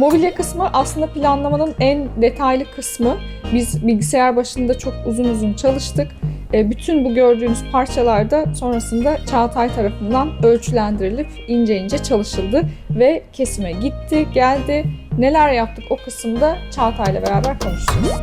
Mobilya kısmı aslında planlamanın en detaylı kısmı. Biz bilgisayar başında çok uzun uzun çalıştık. E, Bütün bu gördüğünüz parçalar da sonrasında Çağatay tarafından ölçülendirilip ince ince çalışıldı ve kesime gitti, geldi. Neler yaptık o kısımda Çağatay'la beraber konuşacağız.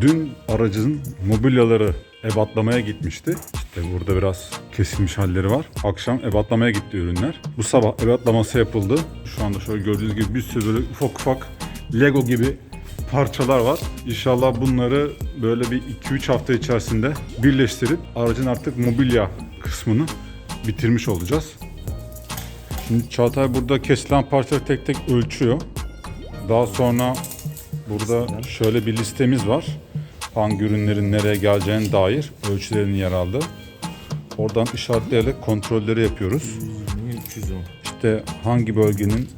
Dün aracın mobilyaları ebatlamaya gitmişti. İşte burada biraz kesilmiş halleri var. Akşam ebatlamaya gitti ürünler. Bu sabah ebatlaması yapıldı. Şu anda şöyle gördüğünüz gibi bir sürü böyle ufak ufak Lego gibi parçalar var. İnşallah bunları böyle bir 2-3 hafta içerisinde birleştirip aracın artık mobilya kısmını bitirmiş olacağız. Şimdi Çağatay burada kesilen parçaları tek tek ölçüyor. Daha sonra burada şöyle bir listemiz var. Hangi ürünlerin nereye geleceğine dair ölçülerin yer aldığı. Oradan işaretleyerek kontrolleri yapıyoruz. 310. İşte hangi bölgenin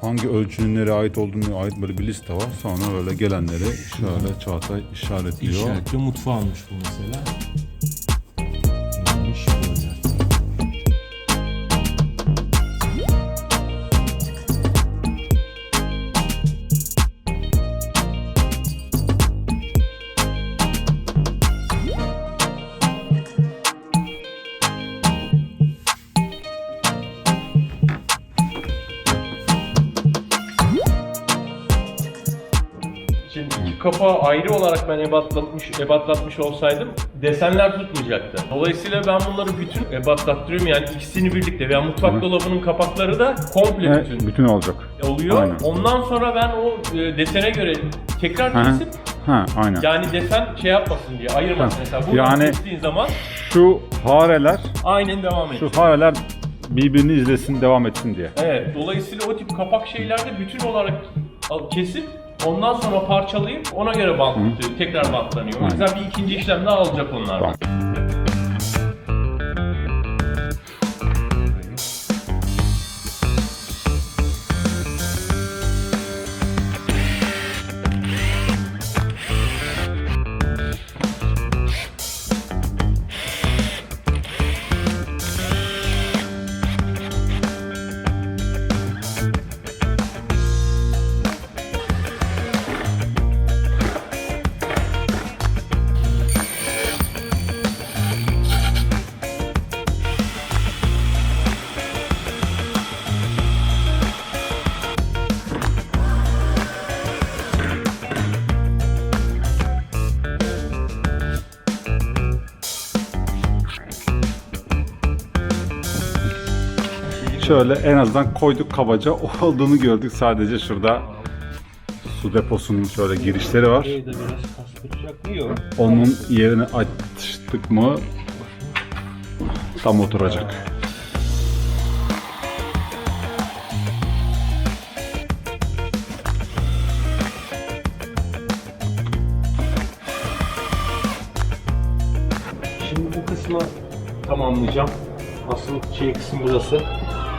hangi ölçünün nereye ait olduğunu ait böyle bir liste var. Sonra öyle gelenleri şöyle Çağatay işaretliyor. İşaretli mutfağı almış bu mesela. Kapağı ayrı olarak ben ebatlatmış, ebatlatmış olsaydım desenler tutmayacaktı. Dolayısıyla ben bunları bütün ebatlattırıyorum yani ikisini birlikte veya mutfak dolabının kapakları da komple Evet, bütün bütün olacak. oluyor. Aynen. Ondan sonra ben o e, desene göre tekrar Hı kesip Ha, aynen. yani desen şey yapmasın diye ayırmasın Ha. mesela. Bunu Yani- kestiğin zaman Şu hareler, aynen devam şu edecek. hareler birbirini izlesin, devam etsin diye. Evet, dolayısıyla o tip kapak şeylerde bütün olarak kesip ondan sonra parçalayıp ona göre bant, tekrar bantlanıyor. O yüzden bir ikinci işlem daha alacak onlar. Tamam. Şöyle en azından koyduk kabaca olduğunu gördük sadece şurada su deposunun şöyle girişleri var. Onun yerini açtık mı tam oturacak. Şimdi bu kısmı tamamlayacağım. Asıl şey kısım burası.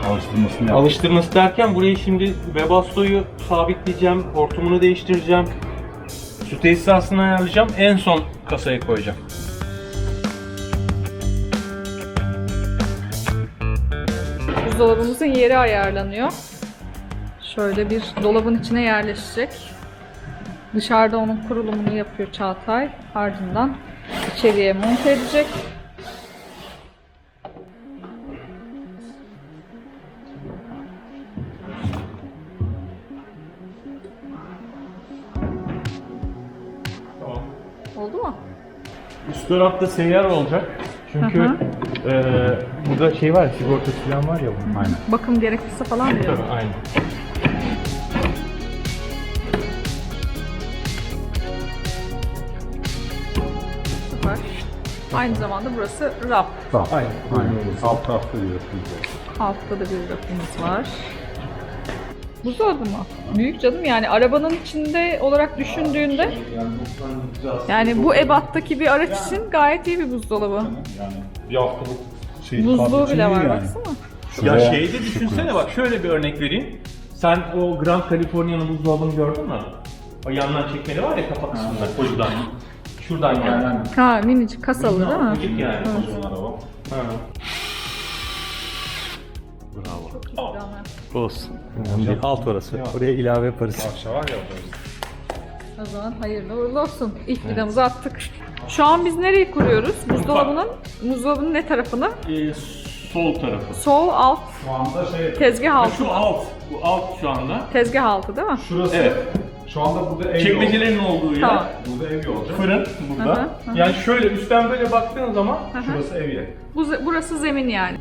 Alıştırmasını yap. Alıştırması derken burayı şimdi Webasto'yu sabitleyeceğim, hortumunu değiştireceğim. Su tesisatını ayarlayacağım. En son kasaya koyacağım. Buzdolabımızın yeri ayarlanıyor. Şöyle bir dolabın içine yerleşecek. Dışarıda onun kurulumunu yapıyor Çağatay. Ardından içeriye monte edecek. Üst tarafta seyyar olacak. Çünkü Hı eee, burada şey var, ya, sigortası falan var ya bunun. Aynen. Bakım gerekirse falan diyor. Tabii, aynen. Süper. Aynı zamanda burası raf. Tamam. Aynen. Aynen. Alt tarafta diyorsunuz. Altta da bir rafımız var. Buzdolabı mı? Büyük canım yani arabanın içinde olarak düşündüğünde yani bu ebattaki bir araç için gayet iyi bir buzdolabı. Bir haftalık şey Buzluğu bile var baksana. Ya Şuraya- şeyde düşünsene bak şöyle bir örnek vereyim. Sen o Grand California'nın buzdolabını gördün mü? O yandan çekmeli var ya kapak kısmında kocadan. Şuradan yani. Ha minicik kasalı değil mi? Küçük yani. Ha. Olsun. Bir alt orası. Oraya ilave yaparız. Akşam var ya O zaman hayırlı uğurlu olsun. İlk vidamızı attık. Şu an biz nereyi kuruyoruz? Buzdolabının, buzdolabının ne tarafını? Ee, sol tarafı. Sol alt Şu anda şey tezgah altı. Şu alt. Bu alt şu anda. Tezgah altı değil mi? şurası Evet. şu anda burada ev Çekmecelerin olduğu yer. Tamam. Burada ev olacak. Fırın burada. Hı hı, hı. Yani şöyle üstten böyle baktığın zaman Şurası ev yeri. Bu, burası zemin yani.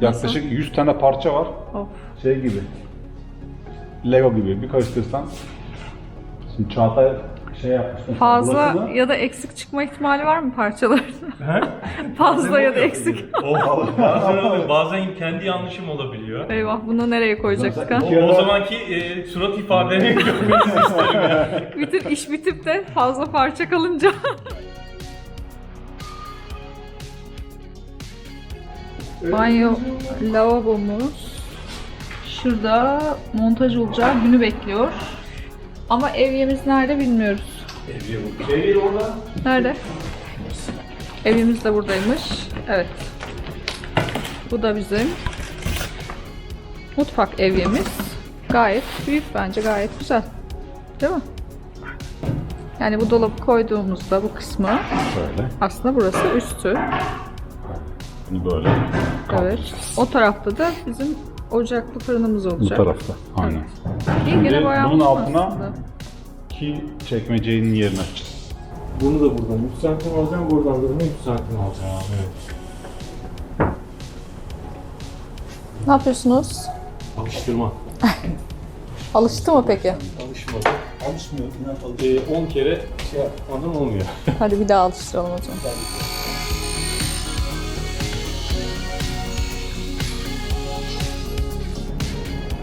Yaklaşık 100 tane parça var. Of. Şey gibi. Lego gibi bir karıştırsan. Şimdi Çağatay şey yapmış. mesela Fazla burasını- ya da eksik çıkma ihtimali var mı parçaların? Fazla ya da eksik. bazen, bazen kendi yanlışım olabiliyor. Eyvah bunu nereye koyacaktık ha? O, o zamanki e, surat ifadeni görmenizi isterim. Bütün iş bitip de fazla parça kalınca. Banyo lavabomuz. Şurada montaj olacağı günü bekliyor. Ama evyemiz nerede bilmiyoruz. Devir orada. Nerede? Evimiz de buradaymış. Evet. Bu da bizim mutfak evyemiz. Gayet büyük bence gayet güzel. Değil mi? Yani bu dolabı koyduğumuzda bu kısmı Böyle. aslında burası üstü. Bunu böyle. Evet. O tarafta da bizim ocaklı fırınımız Bu olacak. tarafta. Aynen. İyi gene Şimdi bayağı bunun uzun altına- aslında. Ki çekmecenin yerine açacağız. Bunu da buradan 3 santim alacağım, buradan da bunu 3 santim alacağım. Evet. Ne yapıyorsunuz? Alıştırma. Alıştı mı peki? Alışmadı. Alışmıyor. Ee, 10 kere şey yapmadan olmuyor. Hadi bir daha alıştıralım o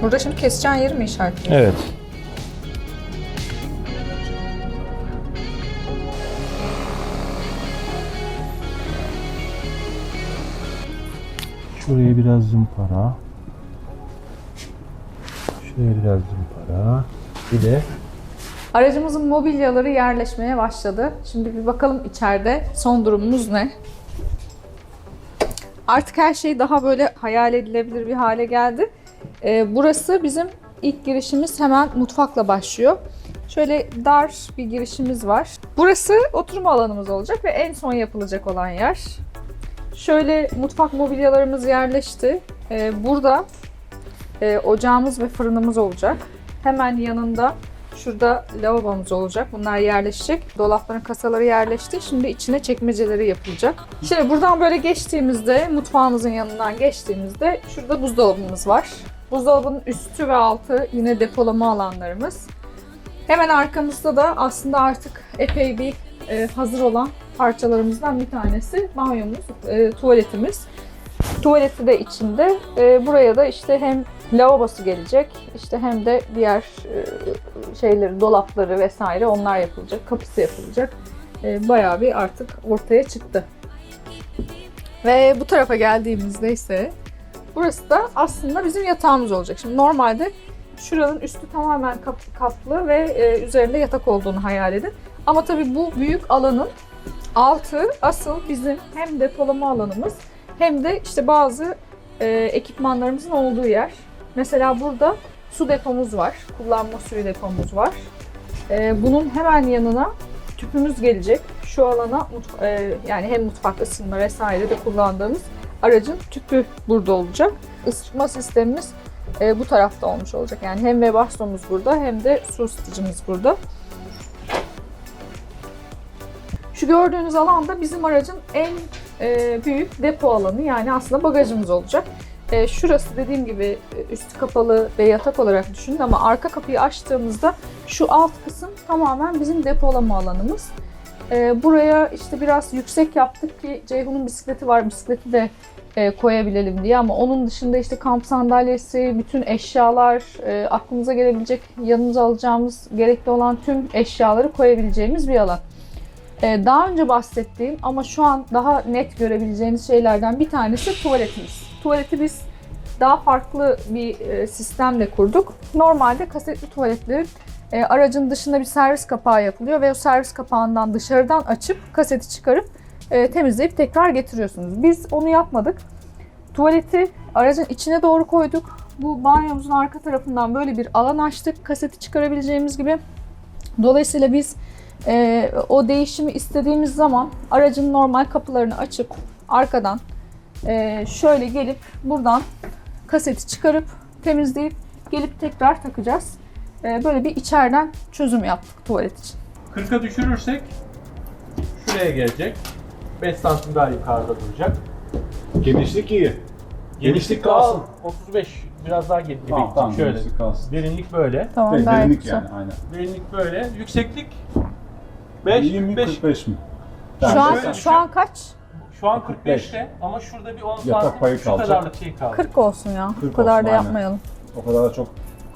Burada şimdi keseceğin yeri mi işaretliyorsun? Evet. Şuraya biraz zımpara. Şuraya biraz zımpara. Bir de Aracımızın mobilyaları yerleşmeye başladı. Şimdi bir bakalım içeride son durumumuz ne? Artık her şey daha böyle hayal edilebilir bir hale geldi. Ee, burası bizim ilk girişimiz hemen mutfakla başlıyor. Şöyle dar bir girişimiz var. Burası oturma alanımız olacak ve en son yapılacak olan yer. Şöyle mutfak mobilyalarımız yerleşti. Ee, burada e, ocağımız ve fırınımız olacak. Hemen yanında Şurada lavabomuz olacak. Bunlar yerleşecek. Dolapların kasaları yerleşti. Şimdi içine çekmeceleri yapılacak. Şimdi buradan böyle geçtiğimizde, mutfağımızın yanından geçtiğimizde şurada buzdolabımız var. Buzdolabının üstü ve altı yine depolama alanlarımız. Hemen arkamızda da aslında artık epey bir e, hazır olan parçalarımızdan bir tanesi banyomuz, e, tuvaletimiz. Tuvaleti de içinde. E, buraya da işte hem lavabosu gelecek, işte hem de diğer e, şeyleri, dolapları vesaire onlar yapılacak. Kapısı yapılacak. E, bayağı bir artık ortaya çıktı. Ve bu tarafa geldiğimizde ise burası da aslında bizim yatağımız olacak. Şimdi normalde şuranın üstü tamamen kap- kaplı ve e, üzerinde yatak olduğunu hayal edin. Ama tabii bu büyük alanın altı asıl bizim hem depolama alanımız hem de işte bazı e, ekipmanlarımızın olduğu yer. Mesela burada su depomuz var. Kullanma suyu depomuz var. E, bunun hemen yanına tüpümüz gelecek. Şu alana mutf- e, yani hem mutfak ısınma vesaire de kullandığımız aracın tüpü burada olacak. Isıtma sistemimiz e, bu tarafta olmuş olacak. Yani hem Webasto'muz burada hem de su ısıtıcımız burada. Şu gördüğünüz alan da bizim aracın en e, büyük depo alanı yani aslında bagajımız olacak. E, şurası dediğim gibi e, üstü kapalı ve yatak olarak düşünün ama arka kapıyı açtığımızda şu alt kısım tamamen bizim depolama alanımız. E, buraya işte biraz yüksek yaptık ki Ceyhun'un bisikleti var bisikleti de e, koyabilelim diye ama onun dışında işte kamp sandalyesi, bütün eşyalar, e, aklımıza gelebilecek yanımıza alacağımız gerekli olan tüm eşyaları koyabileceğimiz bir alan. Ee, daha önce bahsettiğim ama şu an daha net görebileceğiniz şeylerden bir tanesi tuvaletimiz. Tuvaleti biz daha farklı bir e, sistemle kurduk. Normalde kasetli tuvaletlerin e, aracın dışında bir servis kapağı yapılıyor ve o servis kapağından dışarıdan açıp kaseti çıkarıp e, temizleyip tekrar getiriyorsunuz. Biz onu yapmadık. Tuvaleti aracın içine doğru koyduk. Bu banyomuzun arka tarafından böyle bir alan açtık. Kaseti çıkarabileceğimiz gibi. Dolayısıyla biz e, o değişimi istediğimiz zaman aracın normal kapılarını açıp arkadan e, şöyle gelip buradan kaseti çıkarıp temizleyip gelip tekrar takacağız. E, böyle bir içeriden çözüm yaptık tuvalet için. 40'a düşürürsek şuraya gelecek. 5 santim daha yukarıda duracak. Genişlik iyi. Genişlik kalsın. Daha 35 biraz daha geri Tamam, gidecek. tamam, Şöyle. genişlik kalsın. Derinlik böyle. Tamam Evet, gayet derinlik güzel. yani aynen. Derinlik böyle. Yükseklik 5 İyi mi 5 45 mi? Şu an, şöyle şu an kaç? şu an 45'te ama şurada bir 10 Yatak santim payı şu kalacak. kadarlık şey kaldı. 40 olsun ya. 40 Bu kadar olsun, da aynen. yapmayalım. o kadar da çok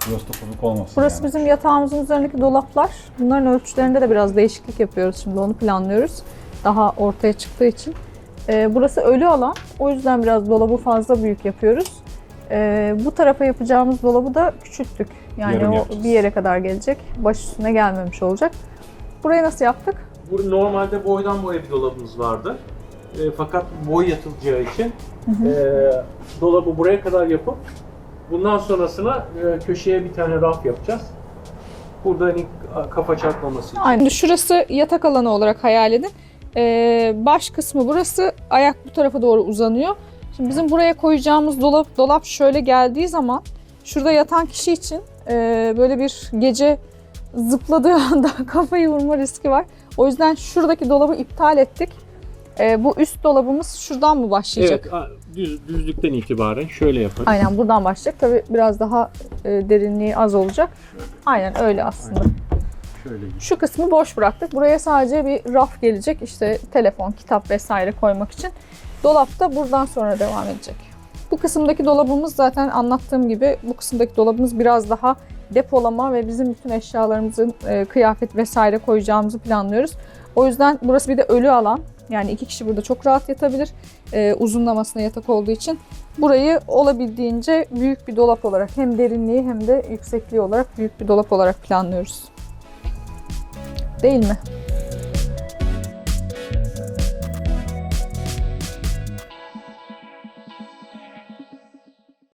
klostrofobik olmasın Burası yani. bizim yatağımızın üzerindeki dolaplar. Bunların ölçülerinde de biraz değişiklik yapıyoruz şimdi. Onu planlıyoruz. Daha ortaya çıktığı için. Ee, burası ölü alan. O yüzden biraz dolabı fazla büyük yapıyoruz. Ee, bu tarafa yapacağımız dolabı da küçülttük. Yani Yarım o yapacağız. bir yere kadar gelecek. Baş üstüne gelmemiş olacak. Burayı nasıl yaptık? Bu normalde boydan boya bir dolabımız vardı. E, fakat boy yatılacağı için e, dolabı buraya kadar yapıp bundan sonrasına e, köşeye bir tane raf yapacağız. Burada hani kafa çarpmaması için. Aynen. Şurası yatak alanı olarak hayal edin. Ee, baş kısmı burası, ayak bu tarafa doğru uzanıyor. Şimdi bizim buraya koyacağımız dolap dolap şöyle geldiği zaman şurada yatan kişi için e, böyle bir gece zıpladığı anda kafayı vurma riski var. O yüzden şuradaki dolabı iptal ettik. E, bu üst dolabımız şuradan mı başlayacak? Evet, düz, düzlükten itibaren şöyle yaparız. Aynen buradan başlayacak. Tabii biraz daha e, derinliği az olacak. Aynen öyle aslında. Şöyle Şu kısmı boş bıraktık. Buraya sadece bir raf gelecek. İşte telefon, kitap vesaire koymak için. Dolap da buradan sonra devam edecek. Bu kısımdaki dolabımız zaten anlattığım gibi bu kısımdaki dolabımız biraz daha depolama ve bizim bütün eşyalarımızın e, kıyafet vesaire koyacağımızı planlıyoruz. O yüzden burası bir de ölü alan. Yani iki kişi burada çok rahat yatabilir. E, uzunlamasına yatak olduğu için. Burayı olabildiğince büyük bir dolap olarak hem derinliği hem de yüksekliği olarak büyük bir dolap olarak planlıyoruz. Değil mi?